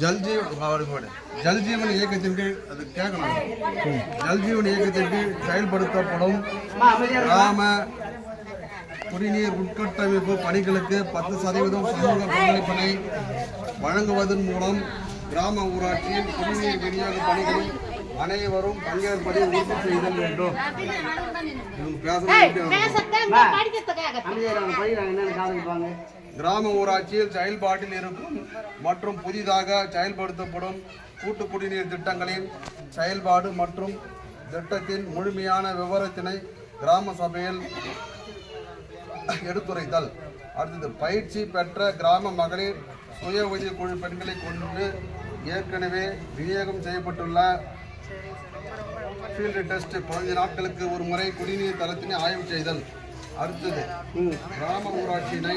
ஜல்ஜீவன் அவரு போடு. ஜல்ஜீவன் இயக்கத்தின் கீழ் அது கேட்கணும். ஜல்ஜீவன் இயக்கத்தின் கீழ் செயல்படுத்தப்படும் கிராம குடிநீர் உட்கட்டமைப்பு பணிகளுக்கு பத்து சதவீதம் சமூக பங்களிப்பினை வழங்குவதன் மூலம் கிராம ஊராட்சியில் குடிநீர் விநியோக பணிகளில் அனைவரும் பங்கேற்பதை உறுதி செய்தல் வேண்டும்? கிராம ஊராட்சியில் செயல்பாட்டில் இருக்கும் மற்றும் புதிதாக செயல்படுத்தப்படும் கூட்டு குடிநீர் திட்டங்களின் செயல்பாடு மற்றும் திட்டத்தின் முழுமையான விவரத்தினை கிராம சபையில் எடுத்துரைத்தல். அடுத்தது பயிற்சி பெற்ற கிராம மகளிர் சுய உதவி குழு பெண்களை கொண்டு ஏற்கனவே விநியோகம் செய்யப்பட்டுள்ள ஃபீல்டு டெஸ்ட் பதினஞ்சு நாட்களுக்கு ஒரு முறை குடிநீர் தரத்தினை ஆய்வு செய்தல். அடுத்தது கிராம ஊராட்சியினை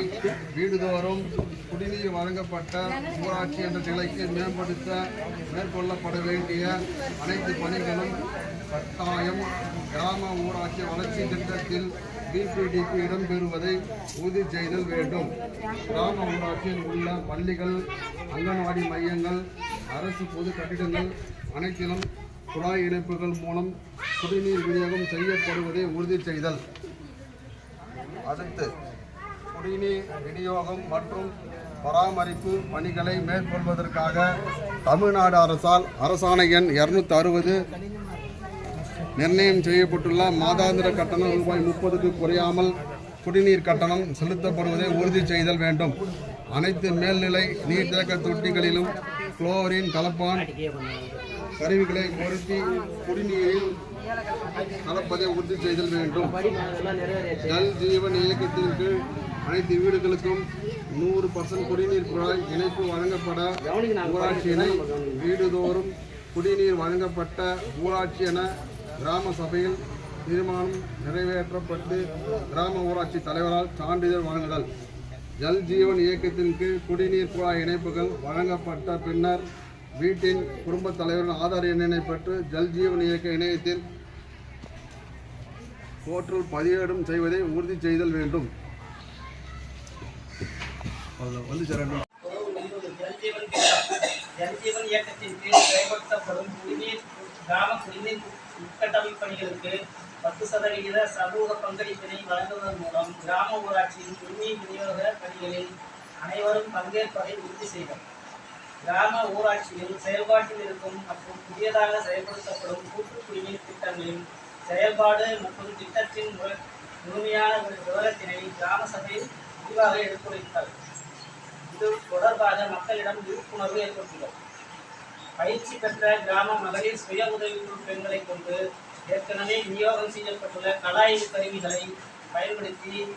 வீடுதோறும் குடிநீர் வழங்கப்பட்ட ஊராட்சி என்ற நிலைக்கு மேம்படுத்த மேற்கொள்ளப்பட வேண்டிய அனைத்து பணிகளும் கட்டாயம். கிராம ஊராட்சி வளர்ச்சி திட்டத்தில் பிபிடிக்கு இடம்பெறுவதை உறுதி செய்தல் வேண்டும். கிராம ஊராட்சியில் உள்ள பள்ளிகள் அங்கன்வாடி மையங்கள் அரசு பொது கட்டிடங்கள் அனைத்திலும் குழாய் இணைப்புகள் மூலம் குடிநீர் விநியோகம் செய்யப்படுவதை உறுதி செய்தல். அடுத்து குடிநீர் விநியோகம் மற்றும் பராமரிப்பு பணிகளை மேற்கொள்வதற்காக தமிழ்நாடு அரசால் அரசாணை எண் இருநூத்தி அறுபது நிர்ணயம் செய்யப்பட்டுள்ள மாதாந்திர கட்டணம் ரூபாய் முப்பதுக்கு குறையாமல் குடிநீர் கட்டணம் செலுத்தப்படுவதை உறுதி செய்தல் வேண்டும். அனைத்து மேல்நிலை நீர்த்தேக்க தொட்டிகளிலும் குளோரின் கலப்பான் கருவிகளை பொருத்தி குடிநீரில் கலப்பதை உறுதி செய்தல் வேண்டும். ஜல் ஜீவன் இயக்கத்தின் கீழ் அனைத்து வீடுகளுக்கும் நூறு பர்சன்ட் குடிநீர் குழாய் இணைப்பு வழங்கப்பட ஊராட்சியினை வீடுதோறும் குடிநீர் வழங்கப்பட்ட ஊராட்சி என கிராம சபையில் தீர்மானம் நிறைவேற்றப்பட்டு கிராம ஊராட்சி தலைவரால் சான்றிதழ் வழங்குதல். ஜல் ஜீவன் இயக்கத்தின் கீழ் குடிநீர் குழாய் இணைப்புகள் வழங்கப்பட்ட பின்னர் வீட்டின் குடும்பத் தலைவரின் ஆதார் எண்ணினை பெற்று ஜல் ஜீவன் இயக்க இணையத்தில் போர்ட்டல் பதிவேடும் செய்வதை உறுதி செய்தல் வேண்டும். வந்து சார் ஜல்ஜீவன் இயக்கத்தின் கீழ் செயல்படுத்தப்படும் குடிநீர் கிராம குடிநீர் உட்கட்டமைப்பு பணிகளுக்கு பத்து சதவிகித சமூக பங்களிப்பினை வழங்குவதன் மூலம் கிராம ஊராட்சியின் குடிநீர் விநியோக பணிகளில் அனைவரும் பங்கேற்பதை உறுதி செய்தல் கிராம ஊராட்சியில் செயல்பாட்டில் இருக்கும் மற்றும் புதியதாக செயல்படுத்தப்படும் கூட்டு குடிநீர் திட்டங்களின் செயல்பாடு மற்றும் திட்டத்தின் முழு- முழுமையான விவரத்தினை கிராம சபையில் விரிவாக எடுத்துரைத்தார். இது தொடர்பாக மக்களிடம் விழிப்புணர்வு ஏற்பட்டுள்ளது. பயிற்சி பெற்ற கிராம மகளிர் சுய உதவிக்குழு பெண்களை கொண்டு ஏற்கனவே விநியோகம் செய்யப்பட்டுள்ள கலாய்வு கருவிகளை பயன்படுத்தி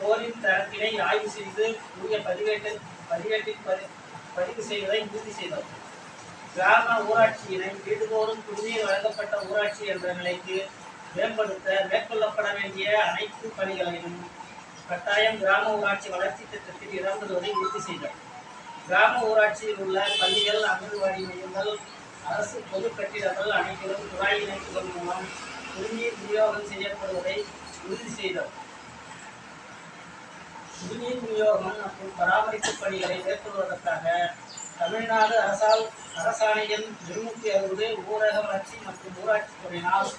போரின் தரத்தினை ஆய்வு செய்து உரிய பதிவேட்டில் பதிவேட்டில் பதி பதிவு செய்வதை உறுதி செய்தோம். கிராம ஊராட்சியினை வீடுதோறும் குடிநீர் வழங்கப்பட்ட ஊராட்சி என்ற நிலைக்கு மேம்படுத்த மேற்கொள்ளப்பட வேண்டிய அனைத்து பணிகளையும் கட்டாயம் கிராம ஊராட்சி வளர்ச்சி திட்டத்தில் இடம்பெறுவதை உறுதி செய்தார் கிராம ஊராட்சியில் உள்ள பள்ளிகள் அங்கன்வாடி மையங்கள் அரசு பொது கட்டிடங்கள் அனைத்திலும் குழாய் இணைப்புகள் மூலம் குடிநீர் விநியோகம் செய்யப்படுவதை உறுதி செய்தோம். குடிநீர் விநியோகம் மற்றும் பராமரிப்பு பணிகளை மேற்கொள்வதற்காக தமிழ்நாடு அரசால் அரசாணையம் இருநூற்றி அறுபது ஊரக வளர்ச்சி மற்றும் ஊராட்சி துறையினால்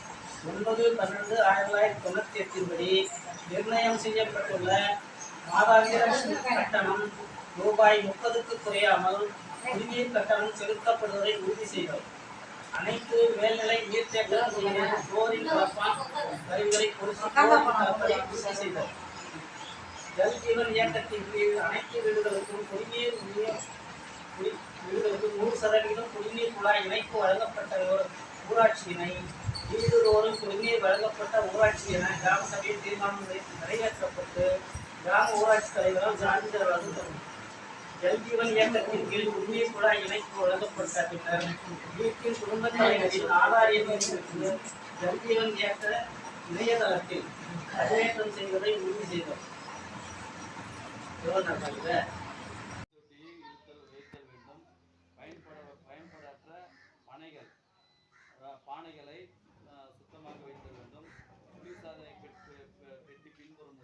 ஒன்பது பன்னெண்டு ஆயிரத்தி தொள்ளாயிரத்தி தொண்ணூற்றி எட்டின்படி நிர்ணயம் செய்யப்பட்டுள்ள மாதாந்திர கட்டணம் ரூபாய் முப்பதுக்கு குறையாமல் குடிநீர் கட்டணம் செலுத்தப்படுவதை உறுதி செய்தோம். அனைத்து மேல்நிலை நீர்த்தேக்க தொட்டிகளில் குளோரின் கலப்பான் கருவிகளை உறுதி செய்தோம். ஜல்ஜீவன் இயக்கத்தின் கீழ் அனைத்து வீடுகளுக்கும் குடிநீர் விநியோ- வீடுகளுக்கு நூறு சதவீதம் குடிநீர் குழாய் இணைப்பு வழங்கப்பட்ட ஊராட்சியினை வீடுதோறும் குடிநீர் வழங்கப்பட்ட ஊராட்சி என கிராம சபையில் தீர்மானம் நிறைவேற்றப்பட்டு கிராம ஊராட்சி தலைவரால் சான்றிதழ் வழங்கப்படும் ஜல்ஜீவன் இயக்கத்தின் கீழ் குடிநீர் குழாய் இணைப்பு வழங்கப்பட்ட பின்னர் வீட்டின் குடும்ப தலைவரின் ஆதார் எண்ணை ஜல்ஜீவன் இயக்க இணையதளத்தில் பதிவேற்றம் செய்வதை உறுதி செய்தோம். வைத்தல் வேண்டும் பயன்பட பயன்படாத பனைகள் பானைகளை சுத்தமாக வைத்தல் வேண்டும். குளிர்சாதனை பெட்டி பின்புறம்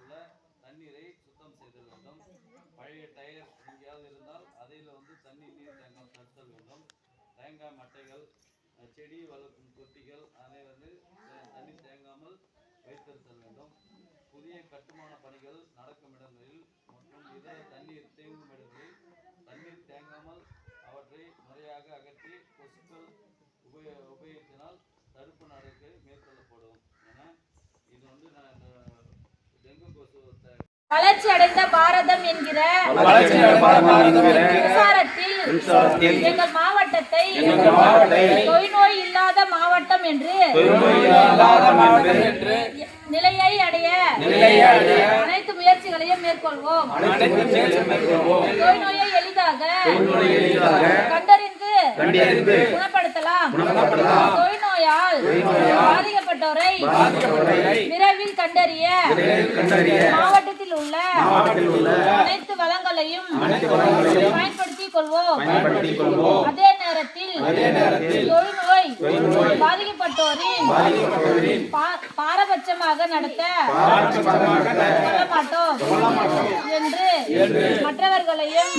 தண்ணீரை சுத்தம் செய்தல் வேண்டும். பழைய டயர் எங்கேயாவது இருந்தால் அதில் வந்து தண்ணி நீர் தேங்காய் தடுத்தல் வேண்டும். தேங்காய் மட்டைகள் செடி வளர்க்கும் தொட்டிகள் அதை வந்து தண்ணி தேங்காமல் வைத்திருத்தல் வேண்டும். புதிய கட்டுமான பணிகள் நடக்கும் இடங்களில் மற்றும் இதர தண்ணீர் தேங்கும் இடங்களில் தண்ணீர் தேங்காமல் அவற்றை முறையாக அகற்றி கொசுக்கள் உபயோ உபயோகித்தினால் தடுப்பு நடவடிக்கை மேற்கொள்ளப்படும் என இது வந்து டெங்கு கொசு வளர்ச்சி அடைந்த பாரதம் என்கிற மின்சாரத்தில் எங்கள் மாவட்டத்தை தொய் நோய் இல்லாத மாவட்டம் என்று நிலையை அடைய அனைத்து முயற்சிகளையும் மேற்கொள்வோம். தொய் நோயை எளிதாக கண்டறிந்து குணப்படுத்தலாம். தொய் நோயால் பாதிக்கப்பட்டோரை விரைவில் கண்டறிய மாவட்டத்தில் உள்ள அனைத்து வளங்களையும் பயன்படுத்திக் கொள்வோம். அதே நேரத்தில் தொழுநோய் பாதிக்கப்பட்டோரின் பாரபட்சமாக நடத்த மாட்டோம் என்று மற்றவர்களையும்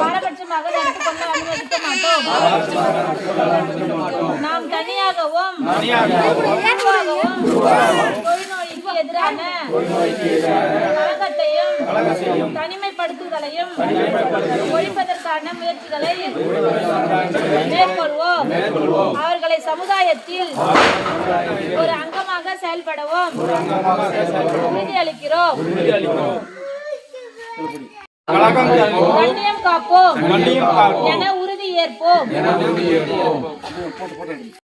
பாரபட்சமாக நடத்தி கொள்ள அனுமதிக்க மாட்டோம் நாம் தனியாகவும் தொழுநோய்க்கு எதிரான கழகத்தையும் தனிமைப்படுத்துதலையும் ஒழிப்பதற்கான முயற்சிகளை மேற்கொள்வோம். அவர்களை சமுதாயத்தில் ஒரு அங்கமாக செயல்படவும் உறுதியளிக்கிறோம். கண்ணியம் காப்போம். என உறுதி ஏற்போம்.